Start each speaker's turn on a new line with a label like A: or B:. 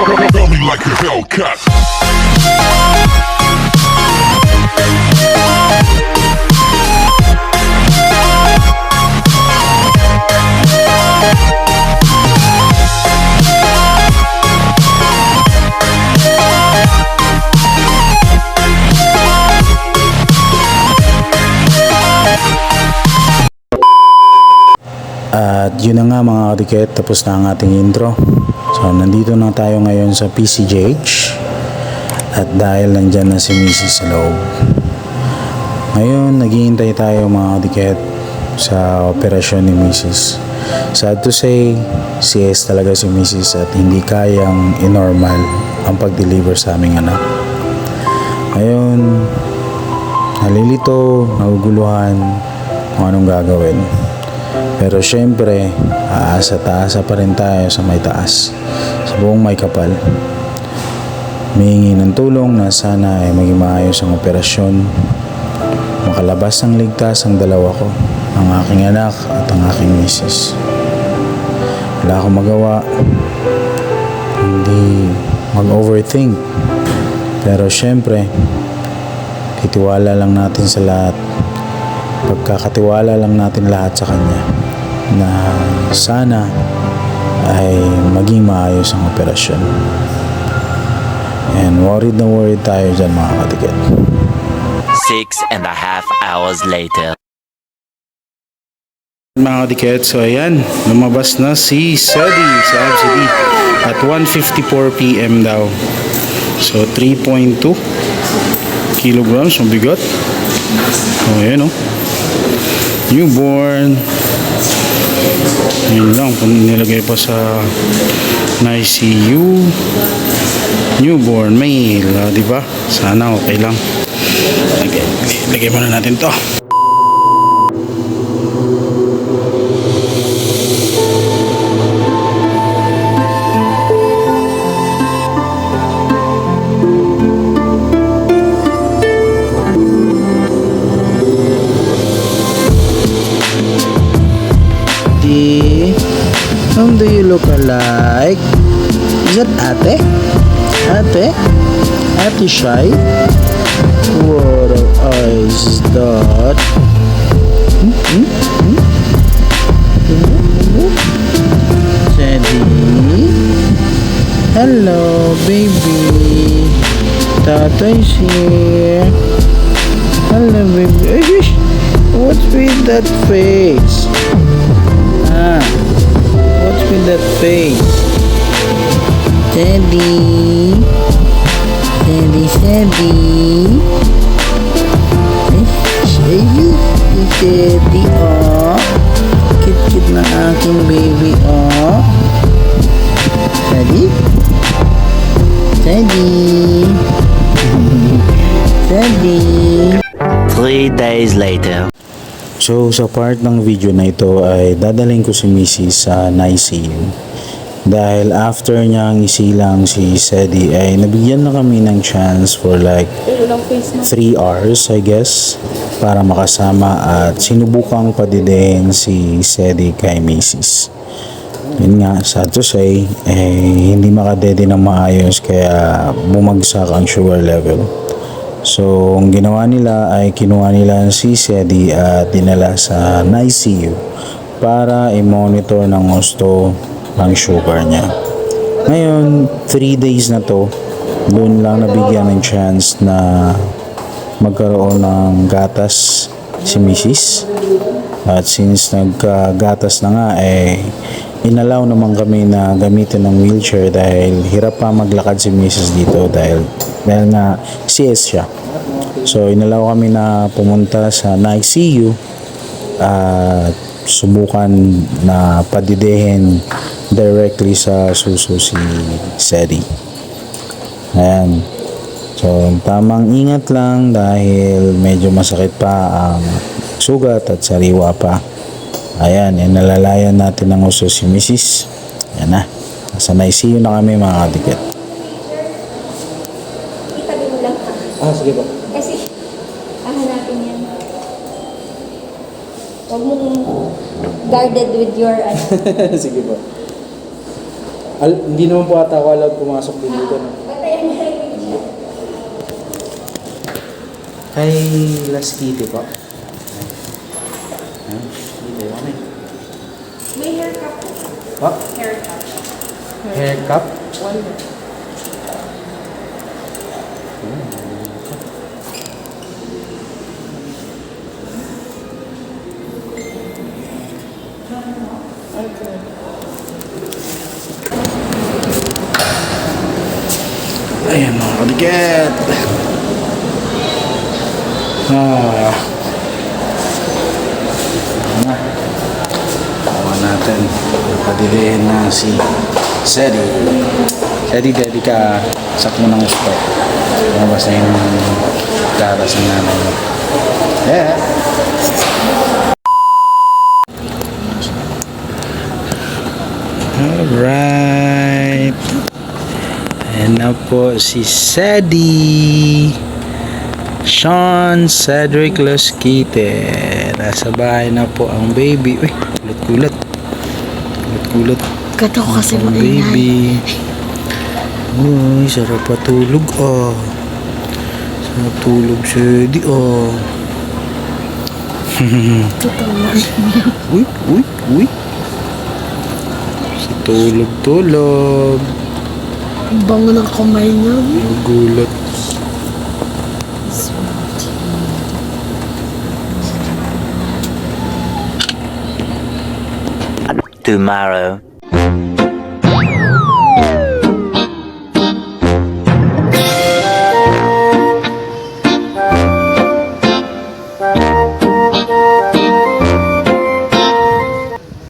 A: Like a Hellcat.
B: At yun na nga mga katiket, tapos na ang ating intro. So nandito na tayo ngayon sa PCJH. At dahil nandyan na si Mrs. sa loob. Ngayon, naghihintay tayo mga katiket sa operasyon ni Mrs. Sad to say, CS talaga si Mrs. at hindi kayang inormal ang pag-deliver sa aming anak. Ngayon, nalilito, naguguluhan kung anong gagawin. Pero syempre, aasa-taasa pa rin tayo sa may taas, sa buong may kapal. Humihingi ng tulong na sana ay maging maayos ang operasyon. Makalabas ng ligtas ang dalawa ko, ang aking anak at ang aking misis. Wala akong magawa, hindi mag-overthink. Pero syempre, titiwala lang natin sa lahat pagkakatiwala lang natin lahat sa Kanya na sana ay maging maayos ang operasyon. And worried na worried tayo dyan mga katiket.
C: Six and a half hours later.
B: Mga katiket, so ayan, lumabas na si Sedi sa FCD at 1.54pm daw. So 3.2 kilograms ang bigat. So ayan oh. Newborn. Yun lang, nilagay pa sa NICU. Newborn male, ah, di ba? Sana okay lang. Lagay, lagay muna natin to. Ate? Ate? Ate shy? What is that? Hmm? Hmm? Hmm? Hmm? Hello, baby. Tatay's here. Hello, baby. Ay, shush. What's with that face? Ah, what's with that face? Teddy, Teddy. Ay, Teddy. Teddy, oh. Cute-cute ng aking baby, oh. Teddy? Teddy. Teddy.
C: Three days later.
B: So sa part ng video na ito ay dadalhin ko si Mrs. sa NICU. Dahil after niyang isilang si Sedi ay nabigyan na kami ng chance for like 3 hours I guess para makasama at sinubukang padidihin si Sedi kay Mrs. Yun nga, sad to say, eh, hindi makadede ng maayos kaya bumagsak ang sugar level. So, ang ginawa nila ay kinuha nila si Sedi at dinala sa NICU para i-monitor ng gusto ang sugar niya. Ngayon, 3 days na to, doon lang nabigyan ng chance na magkaroon ng gatas si Mrs. At since nagkagatas na nga, eh, inalaw naman kami na gamitin ng wheelchair dahil hirap pa maglakad si Mrs. dito dahil, dahil nga CS siya. So, inalaw kami na pumunta sa NICU at subukan na padidehin directly sa suso si Sedi. Ayan. So, tamang ingat lang dahil medyo masakit pa ang sugat at sariwa pa. Ayan, yan nalalayan natin ng uso si Mrs. Ayan na. Nasa NICU na kami mga kadikit.
D: Itabi mo lang ha.
E: Ah, sige po.
D: Kasi, hahanapin yan. Huwag mong guarded with your, ano,
E: sige po.
B: Al- hindi naman po ata ako allowed pumasok din dito. No? Kay Las Kitty po. Ayan. Dito yun eh.
D: May haircut po.
B: Po?
D: Haircut.
B: Hair cup? Ayan mga kadiket. Ah. Na. Tawa natin. Padilihin na si Sedi. Sedi, dedi ka. Sak mo ng gusto. Lumabas na yung gatas ng nanay mo. Yeah. Alright. Ayan na po si Sedi. Sean Cedric Lasquite. Nasa bahay na po ang baby. Uy, kulat-kulat. Kulat-kulat.
E: Gato ko kasi maingay.
B: baby. Uy, sarap patulog ah. Sarap tulog si.
E: Totoo lang.
B: Uy, uy, uy. Sa tulog-tulog.
E: Ang bango ng kamay niya.
B: Nagulat.
C: Tomorrow.